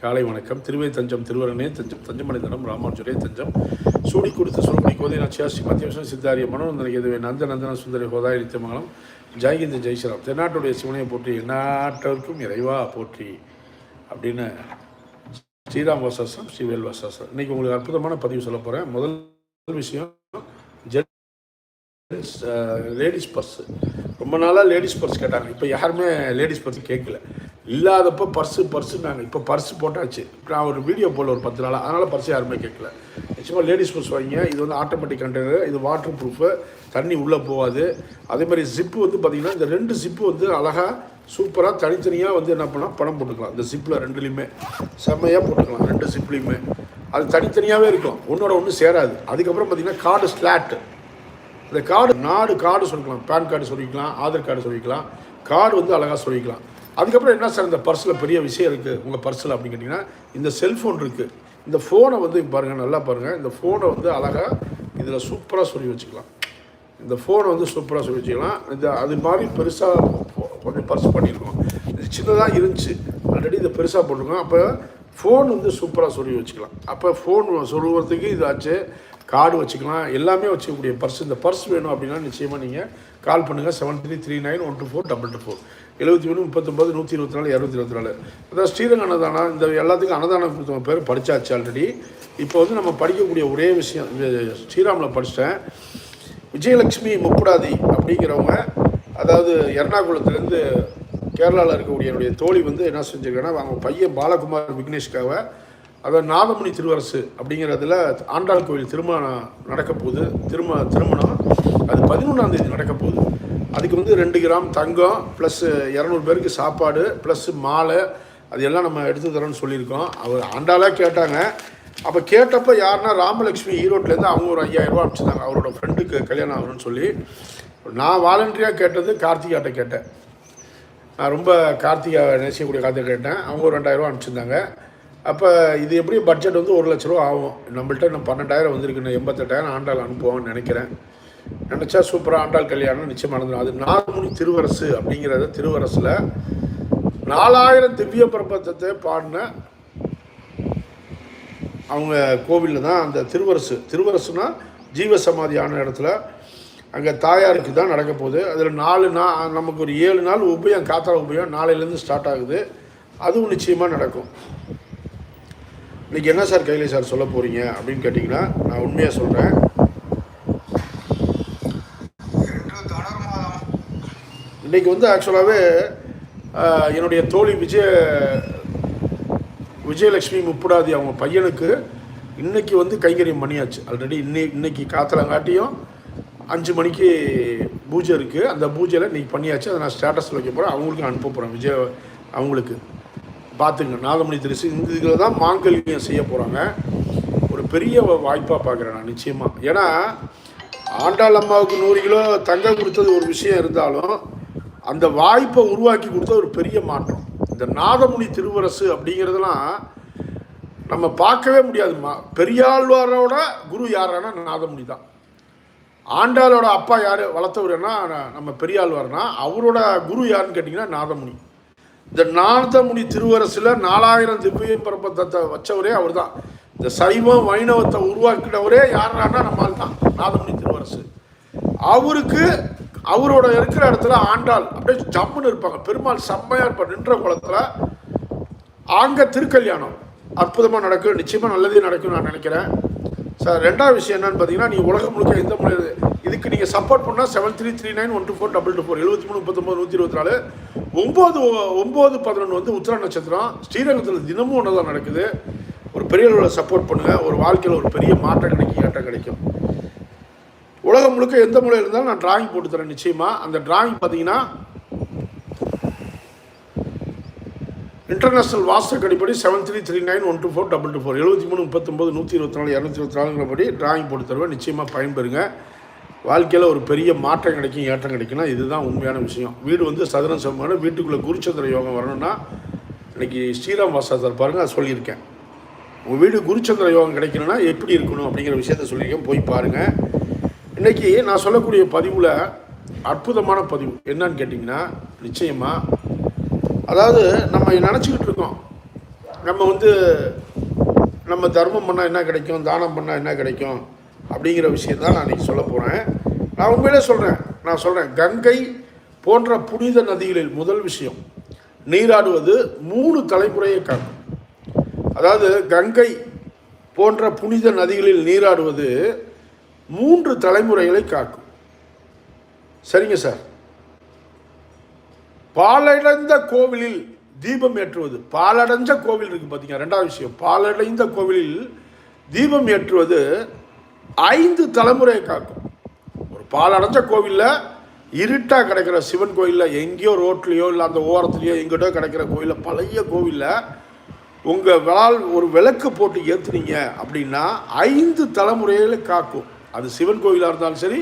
காலை வணக்கம். திருவே தஞ்சம் திருவரணே தஞ்சம் தஞ்சமணி தடம் ராமானுஜரே தஞ்சம். சூடி கொடுத்து சுரமணி கோதை நாச்சியா ஸ்ரீ சித்தாரிய மனோநந்தன கேதுவே நந்த நந்தன சுந்தரி ஹோதாய நித்தியமங்கலம் ஜெயகிந்த ஜெய்சராம். தென்னாட்டுடைய சிவனையை போற்றி எந்நாட்டவருக்கும் இறைவா போற்றி அப்படின்னு ஸ்ரீராம் வாசாசம் ஸ்ரீவேல் வாசாசம் இன்னைக்கு உங்களுக்கு அற்புதமான பதிவு சொல்ல போகிறேன் முதல் விஷயம் ஜென்ஸ் லேடிஸ் பர்ஸு. ரொம்ப நாளாக லேடிஸ் பர்ஸ் கேட்டாங்க. இப்போ யாருமே லேடிஸ் பர்ஸ் கேட்கல இல்லாதப்போ பர்ஸு பர்ஸு நாங்கள் இப்போ பர்ஸ் போட்டாச்சு. நான் ஒரு வீடியோ போடல ஒரு பத்து நாளாக அதனால் பர்ஸ் யாருமே கேட்கல நிச்சயமாக லேடிஸ் பர்ஸ் வாங்கிங்க இது வந்து ஆட்டோமேட்டிக் கண்டெய்னர் இது வாட்டர் ப்ரூஃபு தண்ணி உள்ளே போகாது. அதே மாதிரி ஜிப்பு வந்து பார்த்திங்கன்னா இந்த ரெண்டு ஜிப்பு வந்து அழகாக சூப்பராக தனித்தனியாக வந்து என்ன பண்ணால் பணம் போட்டுக்கலாம். இந்த ஜிப்பில் ரெண்டுலேயுமே. செம்மையாக போட்டுக்கலாம். ரெண்டு ஜிப்லேயுமே அது தனித்தனியாகவே இருக்கும். ஒன்றோட ஒன்று சேராது. அதுக்கப்புறம் பார்த்திங்கன்னா கார்டு ஸ்லாட்டு இந்த கார்டு நாடு கார்டு சொல்லிக்கலாம். பேன் கார்டு சொல்லிக்கலாம். ஆதார் கார்டு சொல்லிக்கலாம். கார்டு வந்து அழகாக சொல்லிக்கலாம். அதுக்கப்புறம் என்ன சார் இந்த பர்ஸில் பெரிய விஷயம் இருக்குது உங்கள் பர்ஸில் அப்படின்னு கேட்டிங்கன்னா இந்த செல்ஃபோன் இருக்குது இந்த ஃபோனை வந்து பாருங்கள் நல்லா பாருங்கள் இந்த ஃபோனை வந்து அழகாக இதில் சூப்பராக சொல்லி வச்சுக்கலாம். இந்த ஃபோனை வந்து சூப்பராக சொல்லி வச்சுக்கலாம். இந்த அது மாதிரி பெருசாக கொஞ்சம் பர்ஸ் பண்ணியிருக்கோம் இது சின்னதாக இருந்துச்சு. ஆல்ரெடி இதை பெருசாக போட்டிருக்கோம். அப்போ ஃபோன் வந்து சூப்பராக சொல்லி வச்சுக்கலாம். அப்போ ஃபோன் சொல்லுவதுக்கு இதாச்சு. கார்டு வச்சுக்கலாம். எல்லாமே வச்சுக்கக்கூடிய பர்ஸ். இந்த பர்ஸ் வேணும் அப்படின்னா நிச்சயமாக நீங்கள் கால் பண்ணுங்கள் seven three three nine one two four double two four எழுபத்தி மூணு முப்பத்தொம்பது நூற்றி இருபத்தி நாலு இரநூத்தி இருபத்தி நாலு. அதான் ஸ்ரீரங்க அன்னதானம். இந்த எல்லாத்துக்கும் அன்னதானம் கொடுத்தவங்க பேர் படித்தாச்சு ஆல்ரெடி இப்போ வந்து நம்ம படிக்கக்கூடிய ஒரே விஷயம் ஸ்ரீராமில் படித்தேன் விஜயலட்சுமி முப்புடாதி அப்படிங்கிறவங்க அதாவது எர்ணாகுளத்துலேருந்து கேரளாவில் இருக்கக்கூடிய என்னுடைய தோழி வந்து என்ன செஞ்சுருக்காங்கன்னா அவங்க பையன் பாலகுமார் விக்னேஷ்காக அதாவது நாதமுனி திருவரசு அப்படிங்கிறதுல ஆண்டாள் கோயில் திருமணம் நடக்க போகுது. திரும திருமணம். அது பதினொன்றாம் தேதி நடக்க போகுது. அதுக்கு வந்து ரெண்டு கிராம் தங்கம் ப்ளஸ் இரநூறு பேருக்கு சாப்பாடு ப்ளஸ் மாலை அது எல்லாம் நம்ம எடுத்து தரோன்னு சொல்லியிருக்கோம். அவர் ஆண்டாளாக கேட்டாங்க. அப்போ கேட்டப்போ யாருன்னா ராமலட்சுமி ஈரோட்லேருந்து அவங்க ஒரு ஐயாயிரரூபா அனுப்பிச்சிருந்தாங்க. அவரோட ஃப்ரெண்டுக்கு கல்யாணம் ஆகணும்னு சொல்லி. நான் வாலண்டரியாக கேட்டது கார்த்திகாட்ட கேட்டேன். நான் ரொம்ப கார்த்திகா நேசிக்கக்கூடிய கார்த்திகை கேட்டேன். அவங்க ஒரு ரெண்டாயிரரூவா அனுப்பிச்சிருந்தாங்க. அப்போ இது எப்படி பட்ஜெட் வந்து ஒரு லட்ச ரூபா ஆகும்? நம்மள்ட்ட இன்னும் பன்னெண்டாயிரம் வந்திருக்கு. எண்பத்தெட்டாயிரம் ஆண்டாள் அனுப்புவோம்னு நினைக்கிறேன். நினச்சா சூப்பராக ஆண்டாள் கல்யாணம் நிச்சயம் நடந்துடும் அது நாலுமணி திருவரசு அப்படிங்கிறத திருவரசில் நாலாயிரம் திவ்ய பிரபந்தத்தை பாடின அவங்க கோவிலில் தான் அந்த திருவரசு. திருவரசுனா ஜீவசமாதியான இடத்துல அங்கே தாயாருக்கு தான் நடக்க போகுது. அதில் நாலு நாள் நமக்கு ஒரு ஏழு நாள் உபயம் காத்தால உபயம் நாளையிலேருந்து ஸ்டார்ட் ஆகுது. அதுவும் நிச்சயமாக நடக்கும். இன்றைக்கி என்ன சார் கையில் சார் சொல்ல போகிறீங்க அப்படின்னு கேட்டிங்கன்னா நான் உண்மையாக சொல்கிறேன் இன்றைக்கி வந்து ஆக்சுவலாகவே என்னுடைய தோழி விஜய விஜயலட்சுமி முப்புடாதி அவங்க பையனுக்கு இன்னைக்கு வந்து கைங்கரியம் பண்ணியாச்சு. ஆல்ரெடி இன்னை இன்னைக்கு காத்தலங்காட்டியும் அஞ்சு மணிக்கு பூஜை இருக்குது அந்த பூஜையில் இன்னைக்கு பண்ணியாச்சு. அதை நான் ஸ்டேட்டஸில் வைக்க போகிறேன் அவங்களுக்கு அனுப்ப போகிறேன் விஜய் அவங்களுக்கு. பார்த்துங்க நாதமணி திருசி இந்த இதில் தான் மாங்கல்யம் செய்ய போகிறாங்க ஒரு பெரிய வாய்ப்பாக பார்க்குறேன் நான் நிச்சயமாக ஏன்னா ஆண்டாள் அம்மாவுக்கு நூறு கிலோ தங்கம் கொடுத்தது ஒரு விஷயம் இருந்தாலும் அந்த வாய்ப்பை உருவாக்கி கொடுத்த ஒரு பெரிய மாற்றம். இந்த நாதமுனி திருவரசு அப்படிங்கிறதுலாம் நம்ம பார்க்கவே முடியாதுமா பெரியாழ்வாரோட குரு யாரானா நாதமுனி தான். ஆண்டாளோட அப்பா யார் வளர்த்தவர்னா நம்ம பெரியாழ்வார்னா அவரோட குரு யாருன்னு கேட்டிங்கன்னா நாதமுனி இந்த நாதமுனி திருவரசில் நாலாயிரம் திவ்ய பிரபந்தத்தை வச்சவரே அவர் தான் இந்த சைவம் வைணவத்தை உருவாக்கினவரே யாரானா நம்மால் தான் நாதமுனி திருவரசு. அவருக்கு அவரோட இருக்கிற இடத்துல ஆண்டாள் அப்படியே ஜம்முன்னு இருப்பாங்க. பெருமாள் செம்மையாக இருப்பார் நின்ற குளத்தில். அங்கே திருக்கல்யாணம். அற்புதமாக நடக்கும் நிச்சயமாக நல்லதே நடக்கும் நான் நினைக்கிறேன். சார் ரெண்டாவது விஷயம் என்னன்னு பார்த்தீங்கன்னா நீங்கள் உலகம் முழுக்க எந்த மொழி இதுக்கு நீங்கள் சப்போர்ட் பண்ணால் seven three three nine one two four double two four எழுபத்தி மூணு முப்பத்தொம்பது நூற்றி இருபத்தி நாலு ஒம்பது ஒம்பது பதினொன்று வந்து உத்திர நட்சத்திரம் ஸ்ரீரங்கத்தில் தினமும் ஒன்று தான் நடக்குது. ஒரு பெரிய அளவில் சப்போர்ட் பண்ணுங்கள் ஒரு வாழ்க்கையில் ஒரு பெரிய மாற்றம் கிடைக்கும் ஏற்றம் கிடைக்கும். உலகம் முழுக்க எந்த மொழியில் இருந்தாலும் நான் டிராயிங் போட்டு தரேன் நிச்சயமாக அந்த டிராயிங் பார்த்தீங்கன்னா இன்டர்நேஷனல் வாஸ்டர் அடிப்படி seven three three nine one two four double two four எழுபத்தி மூணு முப்பத்தொம்பது நூற்றி இருபத்தி நாலு இரநூத்தி இருபத்தி நாலுங்கிறபடி டிராயிங் போட்டு தருவேன். நிச்சயமாக பயன்பெறுங்க. வாழ்க்கையில் ஒரு பெரிய மாற்றம் கிடைக்கும் ஏற்றம் கிடைக்கும்னா இதுதான் உண்மையான விஷயம். வீடு வந்து சதுரம் சமமான வீட்டுக்குள்ளே குருச்சந்திர யோகம் வரணும்னா இன்றைக்கி ஸ்ரீராம் வாசாசர் பாருங்கள் அதை சொல்லியிருக்கேன். உங்கள் வீடு குருச்சந்திர யோகம் கிடைக்கணும்னா எப்படி இருக்கணும் அப்படிங்கிற விஷயத்த சொல்லியிருக்கேன். போய் பாருங்கள் இன்றைக்கி நான் சொல்லக்கூடிய பதிவில் அற்புதமான பதிவு. என்னன்னு கேட்டிங்கன்னா நிச்சயமாக அதாவது நம்ம நினச்சிக்கிட்டு இருக்கோம். நம்ம வந்து நம்ம தர்மம் பண்ணால் என்ன கிடைக்கும் தானம் பண்ணால் என்ன கிடைக்கும் அப்படிங்கிற விஷயம் தான் நான் இன்னைக்கு சொல்ல போகிறேன் நான் உண்மையிலே சொல்கிறேன் நான் சொல்கிறேன் கங்கை போன்ற புனித நதிகளில் முதல் விஷயம் நீராடுவது மூணு தலைமுறையை காக்கும். அதாவது கங்கை போன்ற புனித நதிகளில் நீராடுவது மூன்று தலைமுறைகளை காக்கும். சரிங்க சார்? பாலடைந்த கோவிலில் தீபம் ஏற்றுவது. பாலடைஞ்ச கோவில் இருக்குது பார்த்தீங்க ரெண்டாவது விஷயம். பாலடைந்த கோவிலில் தீபம் ஏற்றுவது ஐந்து தலைமுறையை காக்கும். ஒரு பாலடைஞ்ச கோவிலில் இருட்டாக கிடைக்கிற சிவன் கோயிலில் எங்கேயோ ரோட்லேயோ இல்லை அந்த ஓரத்துலேயோ எங்கிட்டோ கிடைக்கிற கோயிலில் பழைய கோவிலில் உங்கள் விளால் ஒரு விளக்கு போட்டு ஏற்றுனீங்க அப்படின்னா ஐந்து தலைமுறையில் காக்கும். அது சிவன் கோயிலாக இருந்தாலும் சரி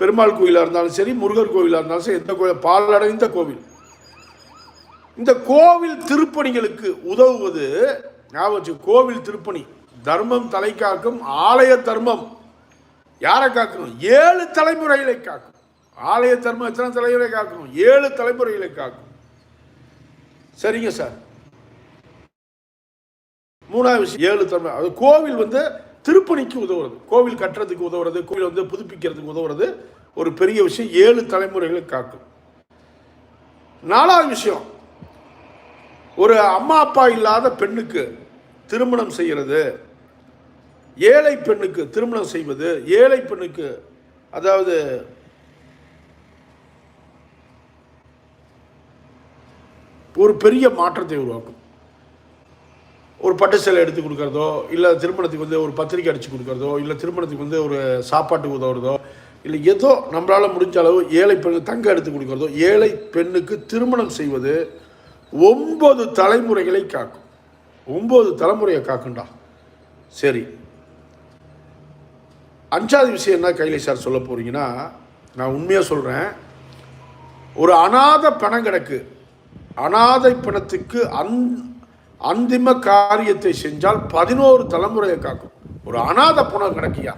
பெருமாள் கோயிலாக இருந்தாலும் சரி முருகர் கோயிலாக இருந்தாலும் சரி எந்த கோயில்? பாலடைந்த கோவில். இந்த கோவில் திருப்பணிகளுக்கு உதவுவது ஞாபகம் வச்சு, கோவில் திருப்பணி. தர்மம் தலை காக்கும் ஆலய தர்மம். யாரை காக்கணும்? ஏழு தலைமுறைகளை காக்கும். ஆலய தர்மம் எத்தனை தலைமுறை காக்கணும்? ஏழு தலைமுறைகளை காக்கும். சரிங்க சார். மூணாவது விஷயம் ஏழு தலைமுறை. அது கோவில் வந்து திருப்பணிக்கு உதவுறது. கோவில் கட்டுறதுக்கு உதவுறது கோவில் வந்து புதுப்பிக்கிறதுக்கு உதவுறது ஒரு பெரிய விஷயம். ஏழு தலைமுறைகளை காக்கும். நாலாவது விஷயம் ஒரு அம்மா அப்பா இல்லாத பெண்ணுக்கு திருமணம் செய்கிறது ஏழை பெண்ணுக்கு திருமணம் செய்வது ஏழை பெண்ணுக்கு அதாவது ஒரு பெரிய மாற்றத்தை உருவாக்கும். ஒரு பட்டு சேலை எடுத்து கொடுக்குறதோ இல்லை திருமணத்துக்கு வந்து ஒரு பத்திரிக்கை அடித்து கொடுக்குறதோ இல்லை திருமணத்துக்கு வந்து ஒரு சாப்பாட்டுக்கு உதவுறதோ இல்லை ஏதோ நம்மளால் முடிஞ்ச அளவு ஏழை பெண்ணுக்கு தங்க எடுத்து கொடுக்குறதோ ஏழை பெண்ணுக்கு திருமணம் செய்வது ஒன்பது தலைமுறைகளை காக்கும். ஒன்பது தலைமுறையை காக்கும்டா. சரி. அஞ்சாவது விஷயம் என்ன கைலை சார் சொல்ல போகிறீங்கன்னா நான் உண்மையாக சொல்கிறேன் ஒரு அநாத பணம் கிடக்கு. அநாதை பணத்துக்கு அந் அந்திம காரியத்தை செஞ்சால் பதினோரு தலைமுறையை காக்கும். ஒரு அநாத பணம் கிடக்கியா?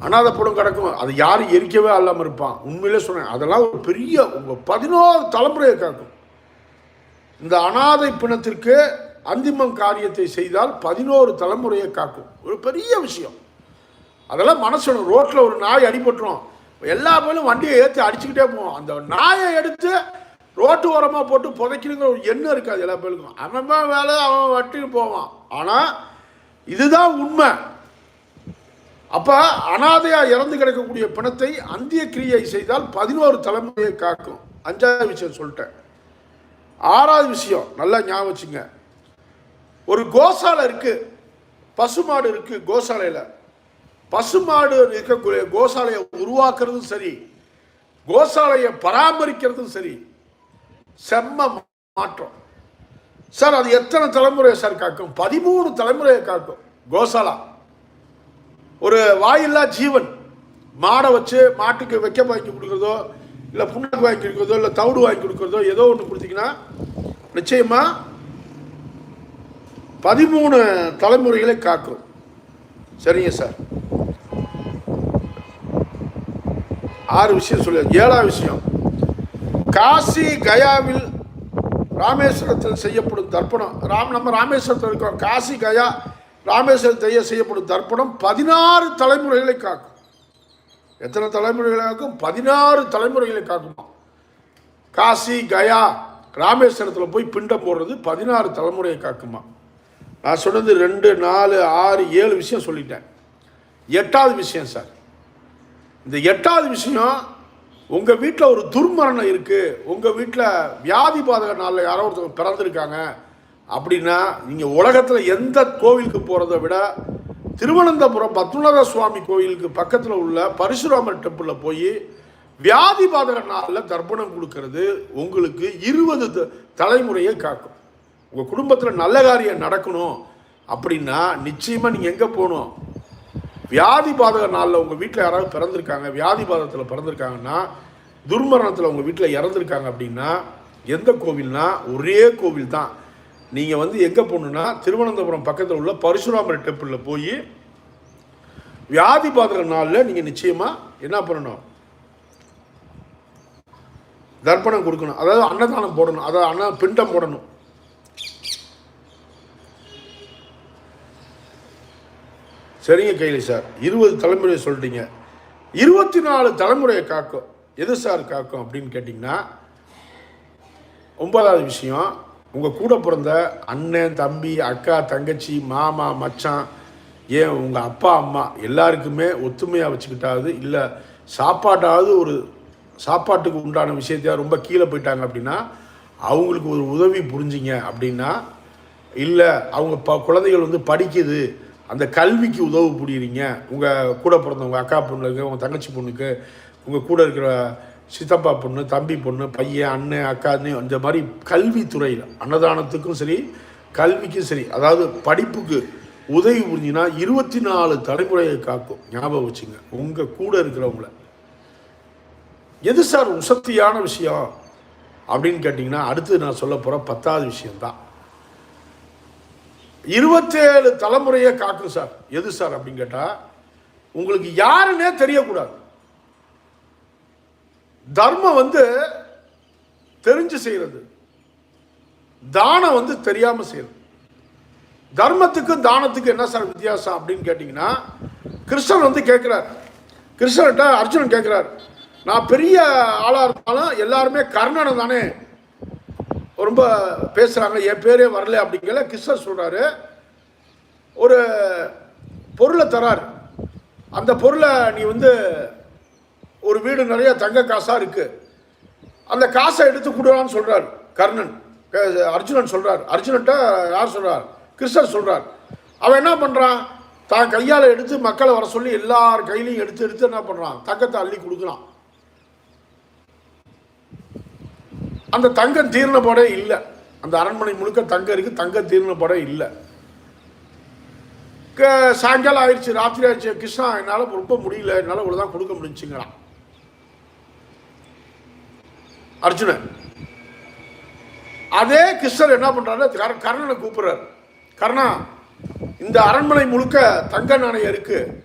அநாத பணம் கிடக்கும். அது யாரும் எரிக்கவே இல்லாமல் இருப்பான். உண்மையிலே சொன்னேன் அதெல்லாம் ஒரு பெரிய உங்கள் பதினோரு தலைமுறையை காக்கும். இந்த அனாதை பிணத்திற்கு அந்திமம் காரியத்தை செய்தால் பதினோரு தலைமுறையை காக்கும். ஒரு பெரிய விஷயம். அதெல்லாம் மனசு ரோட்டில் ஒரு நாய் அடிபட்டுரும். எல்லா பேரும் வண்டியை ஏற்றி அடிச்சுக்கிட்டே போவோம். அந்த நாயை எடுத்து ரோட்டு ஓரமாக போட்டு புதைக்கணுங்கிற ஒரு எண்ணம் இருக்காது எல்லா பேருக்கும் அவன் தான் வேலை அவன் வட்டின்னு போவான். ஆனால் இதுதான் உண்மை. அப்போ அனாதையாக இறந்து கிடக்கக்கூடிய பிணத்தை அந்திய கிரியை செய்தால் பதினோரு தலைமுறையை காக்கும். அஞ்சாவது விஷயம் சொல்லிட்டேன். ஆறாவது விஷயம் நல்லா ஞாபகம் வச்சுங்க. ஒரு கோசாலை இருக்குது பசுமாடு இருக்குது கோசாலையில். பசுமாடு இருக்கக்கூடிய கோசாலையை உருவாக்குறதும் சரி கோசாலையை பராமரிக்கிறதும் சரி செம்ம மாற்றம். சார் அது எத்தனை தலைமுறையை சார் காக்கும்? பதிமூணு தலைமுறையை காக்கும் கோசாலா. ஒரு வாயில்லா ஜீவன் மாடை வச்சு மாட்டுக்கு வைக்க வாங்கி கொடுக்குறதோ இல்லை புண்ணாக்கு வாங்கி கொடுக்குறதோ இல்லை தவிடு வாங்கி கொடுக்குறதோ ஏதோ ஒன்று கொடுத்தீங்கன்னா நிச்சயமாக பதிமூணு தலைமுறைகளை காக்கும். சரிங்க சார். ஆறு விஷயம் சொல்லி ஏழாவது விஷயம். காசி கயாவில் ராமேஸ்வரத்தில் செய்யப்படும் தர்ப்பணம். ராம் நம்ம ராமேஸ்வரத்தில் இருக்கோம். காசி கயா ராமேஸ்வரத்தில் செய்யப்படும் தர்ப்பணம் பதினாறு தலைமுறைகளை காக்கும். எத்தனை தலைமுறைகளை காக்கும் பதினாறு தலைமுறைகளை காக்குமா காசி கயா ராமேஸ்வரத்தில் போய் பிண்டம் போடுறது பதினாறு தலைமுறையை காக்குமா நான் சொன்னது ரெண்டு நாலு ஆறு ஏழு விஷயம் சொல்லிட்டேன். எட்டாவது விஷயம் சார். இந்த எட்டாவது விஷயம் உங்கள் வீட்டில் ஒரு துர்மரணம் இருக்குது உங்கள் வீட்டில் வியாதி பாதக நாளில் யாரோ ஒருத்தவங்க பிறந்திருக்காங்க. அப்படின்னா நீங்கள் உலகத்தில் எந்த கோவிலுக்கு போகிறத விட திருவனந்தபுரம் பத்மநாத சுவாமி கோயிலுக்கு பக்கத்தில் உள்ள பரசுராமர் டெம்பிளில் போய் வியாதி பாதக நாளில் தர்ப்பணம் கொடுக்கறது. உங்களுக்கு இருபது த- தலைமுறையை காக்கும். உங்கள் குடும்பத்தில் நல்ல காரியம் நடக்கணும் அப்படின்னா நிச்சயமாக நீங்கள் எங்கே போகணும்? வியாதி பாதக நாளில் உங்கள் வீட்டில் யாராவது பிறந்திருக்காங்க வியாதி பாதத்தில் பிறந்திருக்காங்கன்னா துர்மரணத்தில் உங்கள் வீட்டில் இறந்துருக்காங்க அப்படின்னா எந்த கோவில்னா ஒரே கோவில் தான் நீங்கள் வந்து எங்கே போகணுன்னா திருவனந்தபுரம் பக்கத்தில் உள்ள பரசுராமர் டெம்பிளில் போய் வியாதி பாதிர நாளில் நீங்கள் நிச்சயமாக என்ன பண்ணணும்? தர்ப்பணம் கொடுக்கணும். அதாவது அன்னதானம் போடணும். அதாவது அன்ன பிண்டம் போடணும். சரிங்க கைலி சார். இருபது தலைமுறையை சொல்லிட்டீங்க இருபத்தி நாலு தலைமுறையை காக்கும். எது சார் காக்கும் அப்படின்னு கேட்டிங்கன்னா ஒன்பதாவது விஷயம் உங்கள் கூட பிறந்த அண்ணன் தம்பி அக்கா தங்கச்சி மாமா மச்சான் ஏன் உங்கள் அப்பா அம்மா எல்லாருக்குமே ஒத்துமையாக வச்சுக்கிட்டாவது இல்லை சாப்பாட்டாவது ஒரு சாப்பாட்டுக்கு உண்டான விஷயத்தையா ரொம்ப கீழே போயிட்டாங்க அப்படின்னா அவங்களுக்கு ஒரு உதவி புரிஞ்சிங்க அப்படின்னா இல்லை அவங்க ப குழந்தைகள் வந்து படிக்குது அந்த கல்விக்கு உதவு புரியுறீங்க. உங்கள் கூட பிறந்தவங்க அக்கா பொண்ணுக்கு உங்கள் தங்கச்சி பொண்ணுக்கு உங்கள் கூட இருக்கிற சித்தப்பா பொண்ணு தம்பி பொண்ணு பையன் அண்ணன் அக்கான்னு இந்த மாதிரி கல்வித்துறையில் அன்னதானத்துக்கும் சரி கல்விக்கும் சரி அதாவது படிப்புக்கு உதவி புரிஞ்சுன்னா இருபத்தி நாலு தலைமுறையை காக்கும். ஞாபகம் வச்சுங்க. உங்கள் கூட இருக்கிறவங்கள. எது சார் உசத்தியான விஷயம்? அப்படின்னு கேட்டிங்கன்னா அடுத்து நான் சொல்ல போகிற பத்தாவது விஷயம்தான். இருபத்தேழு தலைமுறையை காக்கும் சார். எது சார் அப்படின்னு கேட்டால் உங்களுக்கு யாருன்னே தெரியக்கூடாது. தர்மம் வந்து தெரிஞ்சு செய்கிறது தானம் வந்து தெரியாமல் செய்கிறது தர்மத்துக்கும் தானத்துக்கும் என்ன சார் வித்தியாசம் அப்படின்னு கேட்டிங்கன்னா கிருஷ்ணன் வந்து கேட்குறார். கிருஷ்ணர்கிட்ட அர்ஜுனன் கேட்குறார். நான் பெரிய ஆளாக இருந்தாலும் எல்லாருமே கர்ணனை தானே. ரொம்ப பேசுகிறாங்க என் பேரே வரல அப்படிங்கிற கிருஷ்ணர் சொல்கிறாரு ஒரு பொருளை தரார். அந்த பொருளை நீ வந்து ஒரு வீடு நிறைய தங்க காசாக இருக்குது அந்த காசை எடுத்து கொடுறான்னு சொல்கிறார் கர்ணன் அர்ஜுனன் சொல்கிறார் அர்ஜுனன்ட்ட யார் சொல்கிறார் கிருஷ்ணர் சொல்கிறார் அவன் என்ன பண்ணுறான் தான் கையால் எடுத்து மக்களை வர சொல்லி எல்லார் கையிலையும் எடுத்து எடுத்து என்ன பண்ணுறான் தங்கத்தை அள்ளி கொடுக்குறான் அந்த தங்கம் தீர்ன இல்லை. அந்த அரண்மனை முழுக்க தங்கம் இருக்குது தங்கம் தீர்ன இல்லை. க- சாயங்காலம் ஆயிடுச்சு. ராத்திரி ஆயிடுச்சு கிருஷ்ணா என்னால் ரொம்ப முடியல. என்னால் இவ்வளோதான் கொடுக்க முடிஞ்சுங்கிறான் அர்ஜுனன். அதே கிருஷ்ணர் என்ன பண்ணுறாரு கர- கர்ணனை கூப்பிடுறாரு. கர்ணா இந்த அரண்மனை முழுக்க தங்க நாணயம் இருக்கு.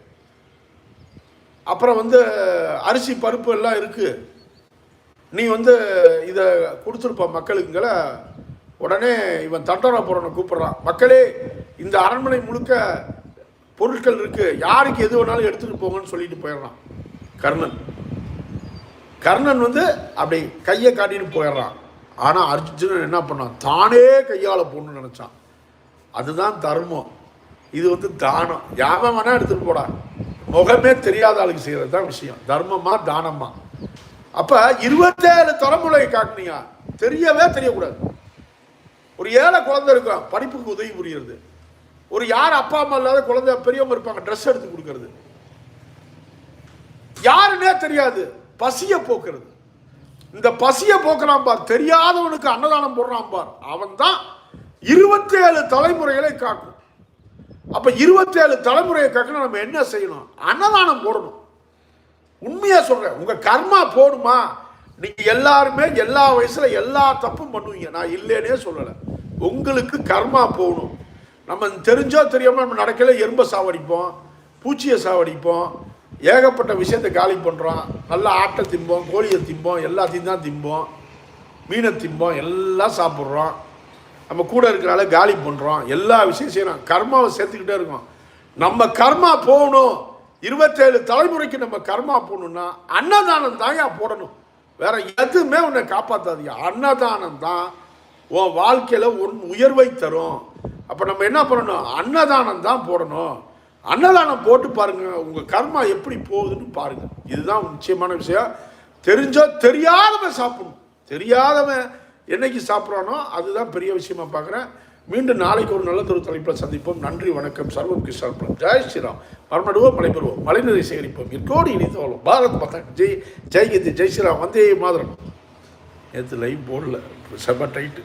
அப்புறம் வந்து அரிசி பருப்பு எல்லாம் இருக்கு. நீ வந்து இதை கொடுத்துருப்ப மக்களுக்குங்கள. உடனே இவன் தண்டோரா போறவனை கூப்பிடுறான். மக்களே இந்த அரண்மனை முழுக்க பொருட்கள் இருக்கு. யாருக்கு எது வேணாலும் எடுத்துகிட்டு போங்கன்னு சொல்லிட்டு போயிடுறான் கர்ணன். கர்ணன் வந்து அப்படி கையை காட்டிட்டு போயிடுறான். ஆனால் அர்ஜுனன் என்ன பண்ணான்? தானே கையால் போகணும்னு நினச்சான். அதுதான் தர்மம். இது வந்து தானம். யாவன் வேணால் எடுத்துகிட்டு போடா. முகமே தெரியாத ஆளுக்கு செய்கிறது தான் விஷயம். தர்மமா தானமா? அப்போ இருபத்தேழு தலைமுறை காட்டினியா தெரியவே தெரியக்கூடாது. ஒரு ஏழை குழந்தை இருக்கும் படிப்புக்கு உதவி புரியுறது. ஒரு யார் அப்பா அம்மா இல்லாத குழந்தை பெரியவங்க இருப்பாங்க. ட்ரெஸ் எடுத்து கொடுக்கறது. யாருன்னே தெரியாது. பசியை போக்குறது. இந்த பசியை போக்குறான் பார். தெரியாதவனுக்கு அன்னதானம் போடுறான் பார். அவன் தான் இருபத்தேழு தலைமுறைகளை காக்கும். அப்போ இருபத்தேழு தலைமுறையை காக்கணும் நம்ம என்ன செய்யணும்? அன்னதானம் போடணும். உண்மையாக சொல்கிறேன் உங்கள் கர்மா போடுமா? நீங்கள் எல்லாருமே எல்லா வயசில் எல்லா தப்பும் பண்ணுவீங்க. நான் இல்லைன்னே சொல்லலை. உங்களுக்கு கர்மா போகணும். நம்ம தெரிஞ்சோ தெரியாமல் நம்ம நடக்கல எறும்பை சாவடிப்போம் பூச்சியை சாவடிப்போம் ஏகப்பட்ட விஷயத்தை காலி பண்ணுறோம் நல்லா ஆட்டை திம்போம் கோழியை திம்போம் எல்லாத்தையும் தான் திம்போம். மீனை திம்போம் எல்லாம் சாப்பிட்றோம். நம்ம கூட இருக்கிறனால காலி பண்ணுறோம் எல்லா விஷயம் செய்கிறோம் கர்மாவை சேர்த்துக்கிட்டே இருக்கோம். நம்ம கர்மா போகணும். இருபத்தேழு தலைமுறைக்கு நம்ம கர்மா போகணும்னா அன்னதானம் தாயா போடணும். வேற எதுவுமே உன்னை காப்பாற்றாதீங்க அன்னதானம் தான் உன் வாழ்க்கையில் உன் உயர்வை தரும். அப்போ நம்ம என்ன பண்ணணும்? அன்னதானம் தான் போடணும். அன்னதானம் போட்டு பாருங்க. உங்க கர்மா எப்படி போகுதுன்னு பாருங்க. இதுதான் நிச்சயமான விஷயம். தெரிஞ்சோ தெரியாதவன் சாப்பிடணும். தெரியாதவன் என்னைக்கு சாப்பிட்றானோ அதுதான் பெரிய விஷயமா பார்க்குறேன். மீண்டும் நாளைக்கு ஒரு நல்ல ஒரு தலைப்பில் சந்திப்போம். நன்றி வணக்கம். சர்வம் கிருஷ்ணன் ஜெய் ஸ்ரீராம். மறுநடுவோம் மலைபெறுவோம் பெறுவோம். சேகரிப்போம். இருக்கோடு இணைத்து பாரத் மாதா ஜெய். ஜெய் கீதி ஜெய் ஸ்ரீராம். வந்தே மாதிரம். நேற்று லைவ் போடல. செம்ம டைட்டு